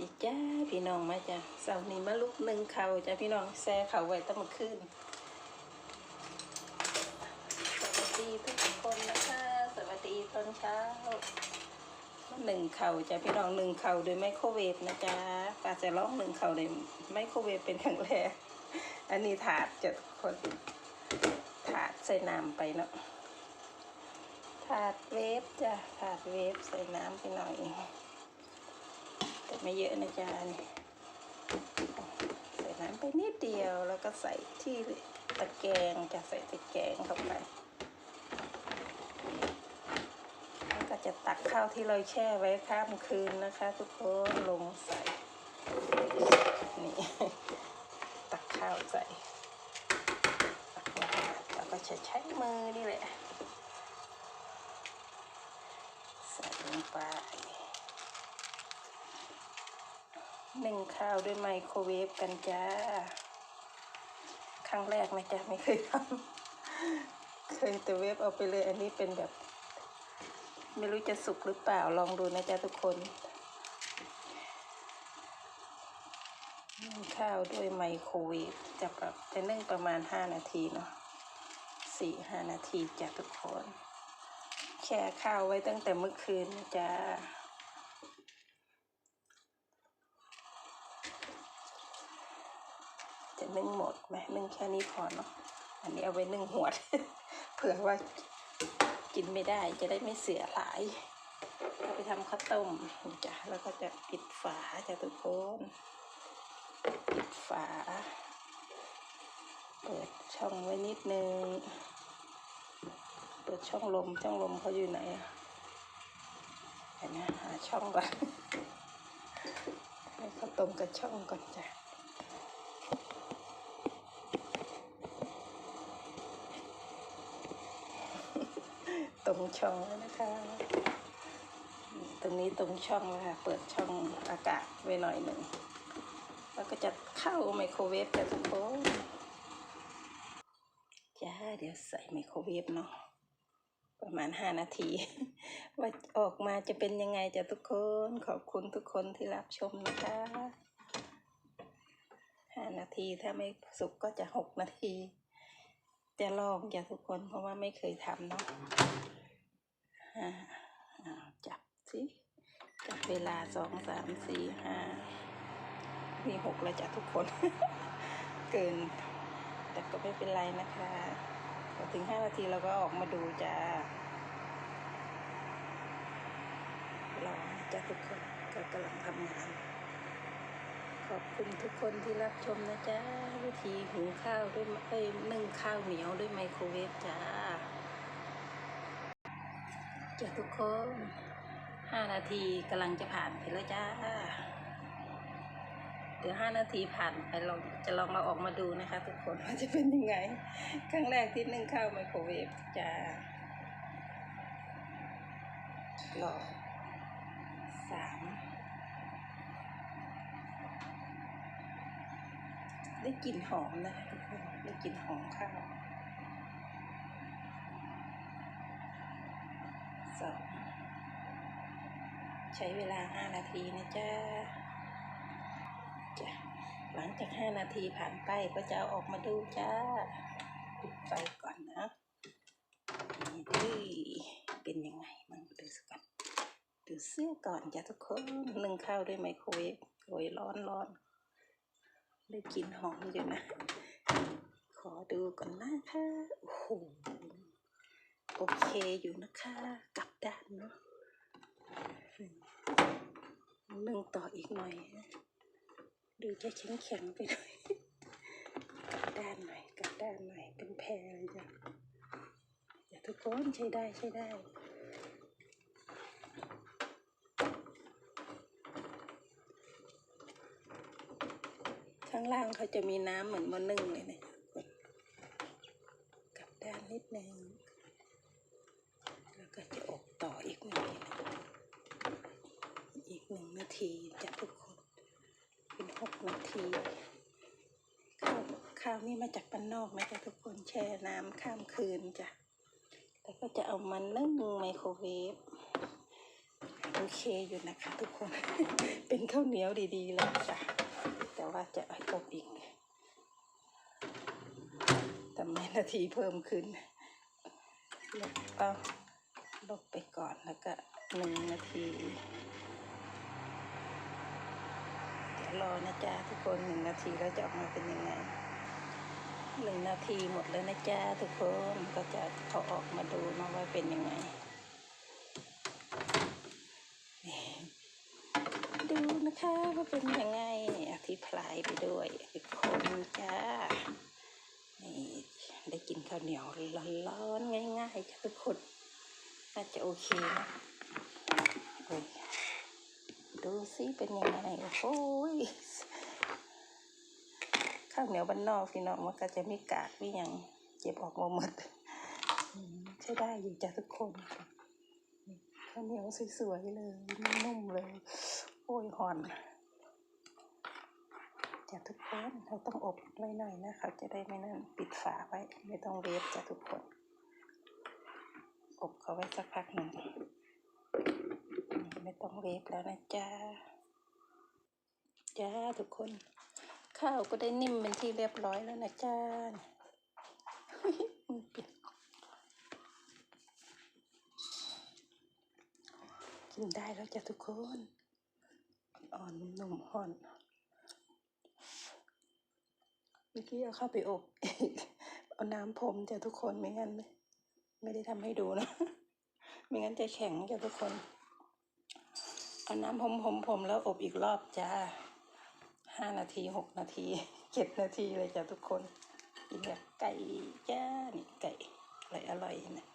ดีจ้าพี่น้องมาจ้ะเสาร์นี้มาลุกหนึ่งเขาจ้ะพี่น้องแซ่เขาไว้ตั้งมื่อคืนสวัสดีทุกคนนะคะ สวัสดีตอนเช้าหนึ่งเข่าจ้ะพี่น้องหนึ่งเข่าโดยไมโครเวฟนะจ๊ะป้าจะลองหนึ่งเข่าโดยไมโครเวฟเป็นครั้งแรกอันนี้ถาดจ้ะทุกคนถาดใส่น้ำไปเนาะถาดเวฟจ้ะถาดเวฟใส่น้ำไปหน่อย ไม่เยอะนะจ๊ะนี่ใส่น้ำไปนิดเดียวแล้วก็ใส่ที่ตะแกรงจะใส่ตะแกรงเข้าไปแล้วก็จะตักข้าวที่เราแช่ไว้ข้ามคืนนะคะ ทุกคนลงใส่นี่ตักข้าวใส่แล้วก็ใช้ใช้มือนี่แหละใส่ลงไป หนึ่งข้าวด้วยไมโครเวฟกันจ้า ครั้งแรกนะจ๊ะไม่เคยทำเคยแต่เวฟเอาไปเลยอันนี้เป็นแบบ ไม่รู้จะสุกหรือเปล่าลองดูนะจ๊ะทุกคนนึ่งข้าวด้วยไมโครเวฟจะแบบจะนึ่งประมาณห้านาทีเนาะสี่ห้านาทีจ้ะทุกคน แช่ข้าวไว้ตั้งแต่เมื่อคืนนะจ๊ะ จะ นึ่งหมดไหมนึ่งแค่นี้พอเนาะอันนี้เอาไว้นึ่งหวดเผื่อว่ากินไม่ได้จะได้ไม่เสียหลายเอาไปทำข้าวต้มจ้ะแล้วก็จะปิดฝาจ้ะทุกคนปิดฝา เปิดช่องไว้นิดนึง เปิดช่องลมช่องลมเขาอยู่ไหนอะเห็นไหมหาช่องก่อนให้เขาวต้มกับช่องก่อนจ้ะ ต รงช่องแล้วนะคะ ตรงนี้ตรงช่องแล้วค่ะเปิดช่องอากาศไว้หน่อยหนึ่ง แล้วก็จะเข้าไมโครเวฟแต่ทุกคนจ้าเดี๋ยวใส่ไมโครเวฟเนาะประมาณห้านาที ว่าออกมาจะเป็นยังไงจ้ะทุกคนขอบคุณทุกคนที่รับชมนะคะห้านาทีถ้าไม่สุกก็จะหกนาที จะลองจ้ะทุกคนเพราะว่าไม่เคยทำเนาะ อ่าจับสิจับเวลาสองสามสี่ห้ามีหกแล้วจ้ะทุกคน เกิน แต่ก็ไม่เป็นไรนะคะพอถึงห้านาทีเราก็ออกมาดูจ้ารอนะจ้ะทุกคนก็กำลังทำงานขอบคุณทุกคนที่รับชมนะจ๊ะ วิธีหุงข้าวด้วยเอ้ยนึ่งข้าวเหนียวด้วยไมโครเวฟจ้า จ้ะทุกคนห้านาทีกำลังจะผ่านไปแล้วจ้า เดี๋ยวห้านาทีผ่านไปเราจะลองเราออกมาดูนะคะ ทุกคนว่าจะเป็นยังไง ครั้งแรกที่นึ่งข้าวไมโครเวฟจ้ารอสามได้กลิ่นหอมนะคะทุกคนได้กลิ่นหอมข้าวสอง ใช้เวลาห้านาทีนะจ๊ะจ้ะหลังจากห้านาทีผ่านไปก็จะเอาออกมาดูจ้าปิดไฟก่อนนะนี่ดิเป็นยังไงมันดูสกก่อนดูเสื้อก่อนจ้ะทุกคนนึ่งข้าวด้วยไมโครเวฟโอยร้อนร้อนได้กลิ่นหอมอยู่นะ ขอดูก่อนนะคะโอ้โหโอเคอยู่นะคะ กลับด้านเนาะ นึ่งต่ออีกหน่อย ดูจะแข็งแข็งไปหน่อยกับด้านหน่อยกลับด้านหน่อยเป็นแพรเลยจ้ะอย่าทุกคนใช้ได้ใช้ได้ข้างล่างเขาจะมีน้ำเหมือนมะนึ่งเลยนะกลับด้านนิดนึง แล้วก็จะอบต่ออีกหน่อยนะ หนึ่งนาทีจะทุกคนเป็นหกนาทีข้าวข้าวนี่มาจากบ้านนอกนะจ๊ะทุกคนแช่น้ำข้ามคืนจ้ะแล้วก็จะเอามานึ่งไมโครเวฟโอเคอยู่นะคะ ทุกคน เป็นข้าวเหนียวดีๆเลยจ้ะแต่ว่าจะอบอีกทำไมนาทีเพิ่มขึ้นลบเอาลบไปก่อนแล้วก็หนึ่งนาที เดี๋ยวร อนะจ๊ะทุกคนหนึ่งนาทีแล้วจะออกมาเป็นยังไงหนึ่งนาทีหมดแล้วนะจ๊ะทุกคนก็จะเขาออกมาดูนะว่าเป็นยังไงดูนะคะว่าเป็นยังไงอธิพลายไปด้วยอีกคนจ้านี่ได้กินข้าวเหนียวร้อนๆง่ายๆจ้ะทุกคนน่าจะโอเคนะ ดูสิเป็นยังไงโอ้ยข้าวเหนียวบ้านนอกพี่น้องมันก็จะไมีกากไมีอย่างเจ็บออกมาหมดใช้ได้อยู่จ้ะทุกคนข้าวเหนียวสวยๆเลยนุ่มเลย โอ้ยหอนจ้ะทุกคนเราต้องอบไว้หน่อยนะเขาจะได้ไม่นั่นปิดฝาไว้ ไม่ต้องเวฟจ้ะทุกคน อบเขาไว้สักพักหนึ่ง ไม่ต้องเวฟแล้วนะจ๊ะจ้าทุกคน ข้าวก็ได้นิ่มเป็นที่เรียบร้อยแล้วนะจ๊ะกินได้แล้วจ้ะทุกคน อ่อนนุ่มห่อน เมื่อกี้เอาเข้าไปอบเอาน้ำพรมจ้ะทุกคนไม่งั้นไม่ไม่ได้ทำให้ดูนะ ไม่งั้นจะแข็งจ้ะทุกคน เอาน้ำผมผมผมแล้วอบอีกรอบจ้าห้านาทีหกนาทีเจ็ดนาทีเลยจ้ะทุกคนกินแบบไก่จ้านี่ไก่อร่อยอร่อยๆนะ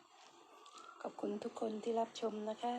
ขอบคุณทุกคนที่รับชมนะคะ